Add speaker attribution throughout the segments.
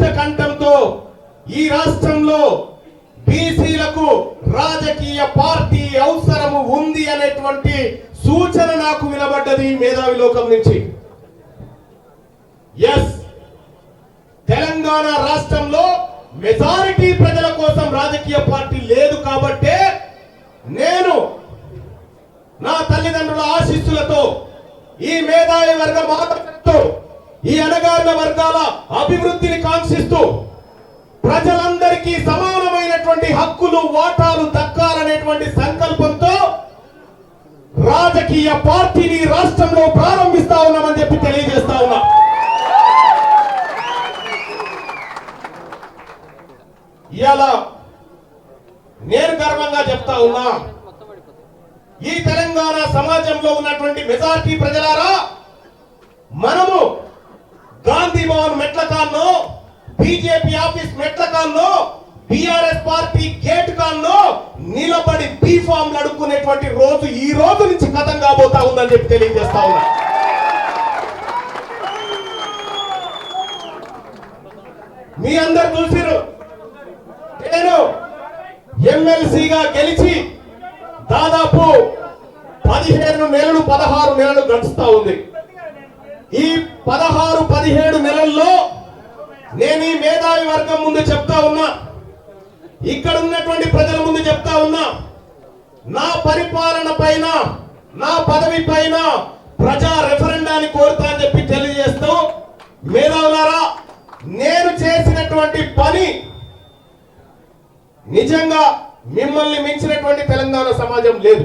Speaker 1: ముక్త కంఠంతో ఈ రాష్ట్రంలో బీసీలకు రాజకీయ పార్టీ అవసరము ఉంది అనేటువంటి సూచన నాకు వినబడ్డది మేధావి లోకం నుంచి. ఎస్ తెలంగాణ రాష్ట్రంలో మెజారిటీ ప్రజల కోసం రాజకీయ పార్టీ లేదు కాబట్టే నేను నా తల్లిదండ్రుల ఆశీస్సులతో ఈ మేధావి వర్గ ఆదరణతో ఈ అణగారిన వర్గాల అభివృద్ధిని కాంక్షిస్తూ ప్రజలందరికీ సమానమైనటువంటి హక్కులు వాటాలు దక్కాలనేటువంటి సంకల్పంతో రాజకీయ పార్టీని రాష్ట్రంలో ప్రారంభిస్తా ఉన్నామని చెప్పి తెలియజేస్తా ఉన్నా. ఇవాళ నేను గర్వంగా చెప్తా ఉన్నా ఈ తెలంగాణ సమాజంలో ఉన్నటువంటి మెజార్టీ ప్రజలారా మనము గాంధీ భవన్ మెట్ల కాల్లో బీజేపీ ఆఫీస్ మెట్ల కాల్లో బిఆర్ఎస్ పార్టీ గేట్ కాల్లో నిలబడి బీ ఫామ్ అడుక్కునేటువంటి రోజు ఈ రోజు నుంచి కథం కాబోతా ఉందని చెప్పి తెలియజేస్తా ఉన్నా. మీ అందరు చూసిరు నేను ఎమ్మెల్సీగా గెలిచి దాదాపు పదిహేను నెలలు పదహారు నెలలు గడుస్తా ఉంది. ఈ పదహారు పదిహేడు నెలల్లో నేను ఈ మేధావి వర్గం ముందు చెప్తా ఉన్నా. ఇక్కడ ఉన్నటువంటి ప్రజల ముందు చెప్తా ఉన్నా. నా పరిపాలన పైన నా పదవి పైన ప్రజా రెఫరెండాన్ని కోరుతా అని చెప్పి తెలియజేస్తూ మేధావులారా నేను చేసినటువంటి పని నిజంగా మిమ్మల్ని మించినటువంటి తెలంగాణ సమాజం లేదు.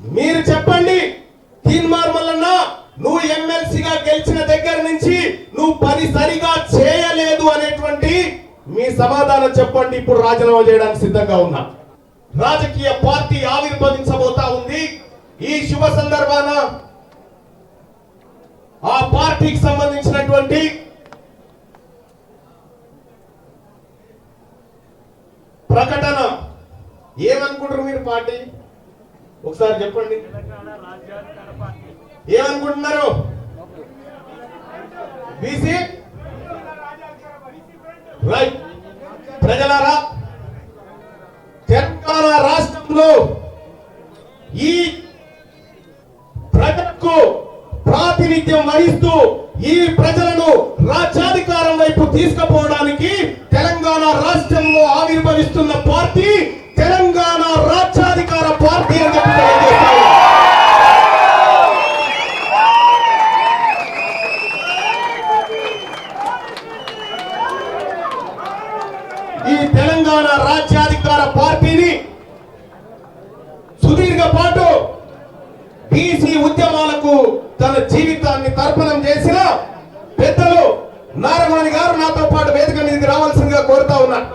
Speaker 1: మీరు చెప్పండి తీన్మార్ మల్లన్న నువ్వు ఎమ్మెల్సీగా గెలిచిన దగ్గర నుంచి నువ్వు పని సరిగా చేయలేదు అనేటువంటి మీ సమాధానం చెప్పండి. ఇప్పుడు రాజీనామా చేయడానికి సిద్ధంగా ఉన్నా. రాజకీయ పార్టీ ఆవిర్భవించబోతా ఉంది. ఈ శుభ సందర్భాన ఆ పార్టీకి సంబంధించినటువంటి ప్రకటన ఏమనుకుంటారు మీరు పార్టీ? ఒకసారి చెప్పండి. ఏమనుకుంటున్నారు? బీసీ? రైట్. ప్రజలారా తెలంగాణ రాష్ట్రంలో ఈ ప్రజలకు ప్రాతినిధ్యం వహిస్తూ ఈ ప్రజలను రాజ్యాధికారం వైపు తీసుకుపోవడానికి తెలంగాణ రాష్ట్రంలో ఆవిర్భవిస్తున్న పార్టీ తెలంగాణ రాజ్యాధికార పార్టీ అని చెప్పి తెలియజేస్తాను. ఈ తెలంగాణ రాజ్యాధికార పార్టీని సుదీర్ఘ పాటు బీసీ ఉద్యమాలకు తన జీవితాన్ని తర్పణం చేసిన పెద్దలు నారమణి గారు నాతో పాటు వేదిక మీదకి రావాల్సిందిగా కోరుతా ఉన్నారు